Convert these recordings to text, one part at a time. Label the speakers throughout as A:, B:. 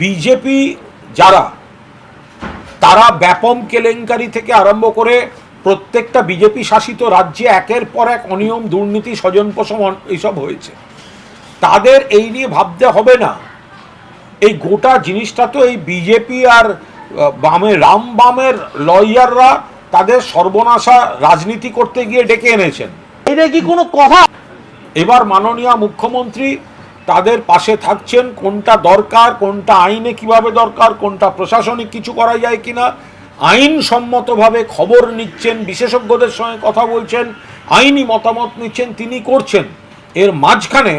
A: BJP যারা তারা ব্যাপম কেলেঙ্কারি থেকে আরম্ভ করে প্রত্যেকটা বিজেপি শাসিত রাজ্যে একের পর এক অনিয়ম দুর্নীতি স্বজন পোষণ এইসব হয়েছে। তাদের এই নিয়ে ভাবতে হবে না। এই গোটা জিনিসটা তো এই বিজেপি আর বামে রাম বামের লয়াররা তাদের সর্বনাশা রাজনীতি করতে গিয়ে ডেকে এনেছেন।
B: এটা কি কোনো কথা?
A: এবার মাননীয় মুখ্যমন্ত্রী তাদের পাশে থাকছেন কোনটা দরকার কোনটা আইনে কীভাবে দরকার কোনটা প্রশাসনিক কিছু করা যায় কি না আইনসম্মতভাবে খবর নিচ্ছেন বিশেষজ্ঞদের সঙ্গে কথা বলছেন আইনি মতামত নিচ্ছেন তিনি করছেন। এর মাঝখানে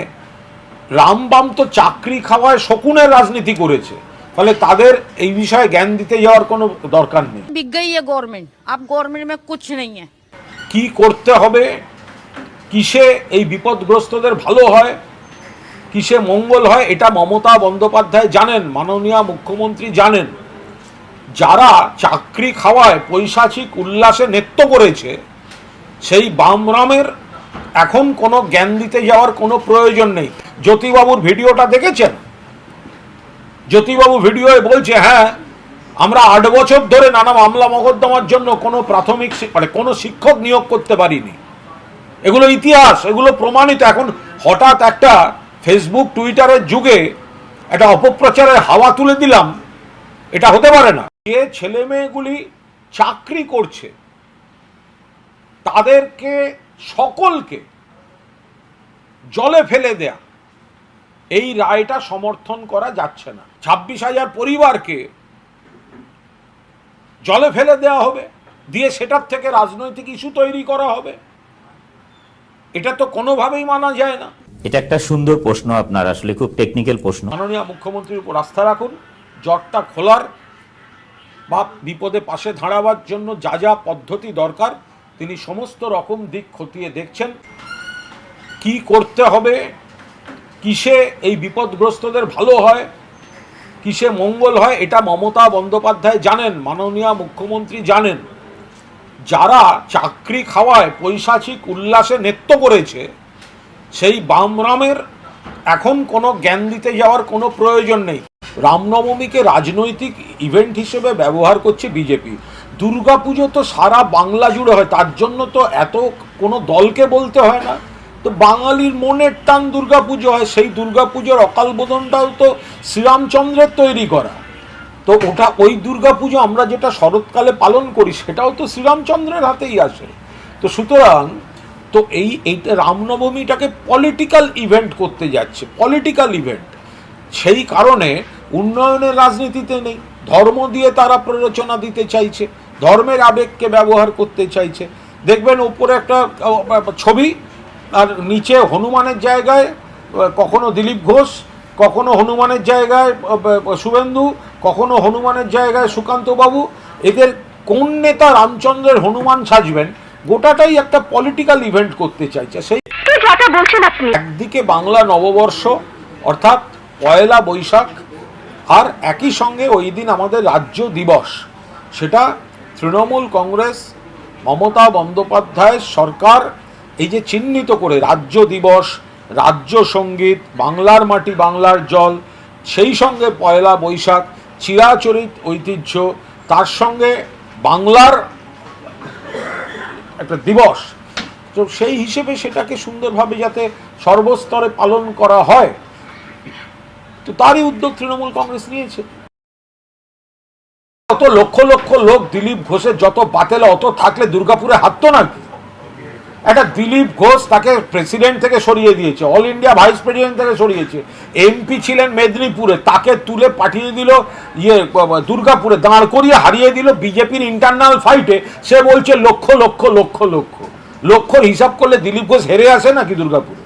A: রামবাম তো চাকরি খাওয়ায় শকুনের রাজনীতি করেছে। ফলে তাদের এই বিষয়ে জ্ঞান দিতে যাওয়ার কোনো দরকার নেই।
C: বিজ্ঞাই গভর্নমেন্ট। আপ গভর্নমেন্ট মে কুছ নেই
A: কি করতে হবে? কিসে এই বিপদগ্রস্তদের ভালো হয়? কিসে মঙ্গল হয় এটা মমতা বন্দ্যোপাধ্যায় জানেন, মাননীয় মুখ্যমন্ত্রী জানেন। যারা চাকরি খাওয়ায় পৈশাচিক উল্লাসে নৃত্য করেছে, সেই বামরামের এখন কোনো জ্ঞান দিতে যাওয়ার কোনো প্রয়োজন নেই। জ্যোতিবাবুর ভিডিওটা দেখেছেন? জ্যোতিবাবু ভিডিওয়ে বলছে হ্যাঁ আমরা আট বছর ধরে নানা মামলা মকদ্দমার জন্য কোনো প্রাথমিক মানে কোনো শিক্ষক নিয়োগ করতে পারিনি। এগুলো ইতিহাস, এগুলো প্রমাণিত। এখন হঠাৎ একটা ফেসবুক টুইটারের যুগে একটা অপপ্রচারের হাওয়া তুলে দিলাম, এটা হতে পারে না। যে ছেলে মেয়েগুলি চাকরি করছে, তাদেরকে সকলকে জলে ফেলে দেয়া, এই রায়টা সমর্থন করা যাচ্ছে না। ছাব্বিশ হাজার পরিবারকে জলে ফেলে দেওয়া হবে, দিয়ে সেটার থেকে রাজনৈতিক ইস্যু তৈরি করা হবে। এটা তো কোনোভাবেই মানা যায় না।
D: এটা একটা সুন্দর প্রশ্ন আপনার, আসলে খুব টেকনিক্যাল প্রশ্ন।
A: মাননীয় মুখ্যমন্ত্রীর উপর আস্থা রাখুন, জটটা খোলার বা বিপদে পাশে দাঁড়াবার জন্য যা যা পদ্ধতি দরকার, তিনি সমস্ত রকম দিক খতিয়ে দেখছেন। কি করতে হবে, কিসে এই বিপদগ্রস্তদের ভালো হয়, কিসে মঙ্গল হয়, এটা মমতা বন্দ্যোপাধ্যায় জানেন, মাননীয় মুখ্যমন্ত্রী জানেন। যারা চাকরি খাওয়ায়, পৈশাচিক উল্লাসে নৃত্য করেছে সেই বামরামের এখন কোনো জ্ঞান দিতে যাওয়ার কোনো প্রয়োজন নেই। রামনবমীকে রাজনৈতিক ইভেন্ট হিসেবে ব্যবহার করছে বিজেপি। দুর্গাপুজো তো সারা বাংলা জুড়ে হয়, তার জন্য তো এত কোনো দলকে বলতে হয় না। তো বাঙালির মনের টান দুর্গাপুজো হয়, সেই দুর্গাপুজোর অকাল বোধনটাও তো শ্রীরামচন্দ্রের তৈরি করা। তো ওটা ওই দুর্গাপুজো আমরা যেটা শরৎকালে পালন করি, সেটাও তো শ্রীরামচন্দ্রের হাতেই আসে। তো সুতরাং তো এই এইটা রামনবমীটাকে পলিটিক্যাল ইভেন্ট করতে যাচ্ছে পলিটিক্যাল ইভেন্ট সেই কারণে উন্নয়নের রাজনীতিতে নেই, ধর্ম দিয়ে তারা প্ররোচনা দিতে চাইছে, ধর্মের আবেগকে ব্যবহার করতে চাইছে। দেখবেন উপরে একটা ছবি, আর নিচে হনুমানের জায়গায় কখনো দিলীপ ঘোষ, কখনো হনুমানের জায়গায় শুভেন্দু, কখনো হনুমানের জায়গায় সুকান্তবাবু। এদের কোন নেতা রামচন্দ্রের হনুমান সাজবেন? গোটাটাই একটা পলিটিক্যাল ইভেন্ট করতে চাইছে। সেই একদিকে বাংলা নববর্ষ অর্থাৎ পয়লা বৈশাখ আর একই সঙ্গে ওই দিন আমাদের রাজ্য দিবস। সেটা তৃণমূল কংগ্রেস মমতা বন্দ্যোপাধ্যায় সরকার এই যে চিহ্নিত করে রাজ্য দিবস রাজ্য সংগীত বাংলার মাটি বাংলার জল সেই সঙ্গে পয়লা বৈশাখ চিরাচরিত ঐতিহ্য তার সঙ্গে বাংলার একটা দিবস। তো সেই হিসেবে সেটাকে সুন্দরভাবে যাতে সর্বস্তরে পালন করা হয়, তো তারই উদ্যোগ তৃণমূল কংগ্রেস নিয়েছে। অত লক্ষ লক্ষ লোক দিলীপ ঘোষের যত বাতেলা, অত থাকলে দুর্গাপুরে হাঁটতো নাকি? একটা দিলীপ ঘোষ তাকে প্রেসিডেন্ট থেকে সরিয়ে দিয়েছে অল ইন্ডিয়া ভাইস প্রেসিডেন্ট থেকে সরিয়েছে। এমপি ছিলেন মেদিনীপুরে, তাকে তুলে পাঠিয়ে দিল ইয়ে দুর্গাপুরে, দাঁড় করিয়ে হারিয়ে দিল বিজেপির ইন্টারনাল ফাইটে সে বলছে লক্ষ লক্ষ লক্ষ লক্ষ। লক্ষ হিসাব করলে দিলীপ ঘোষ হেরে আসে নাকি দুর্গাপুরে?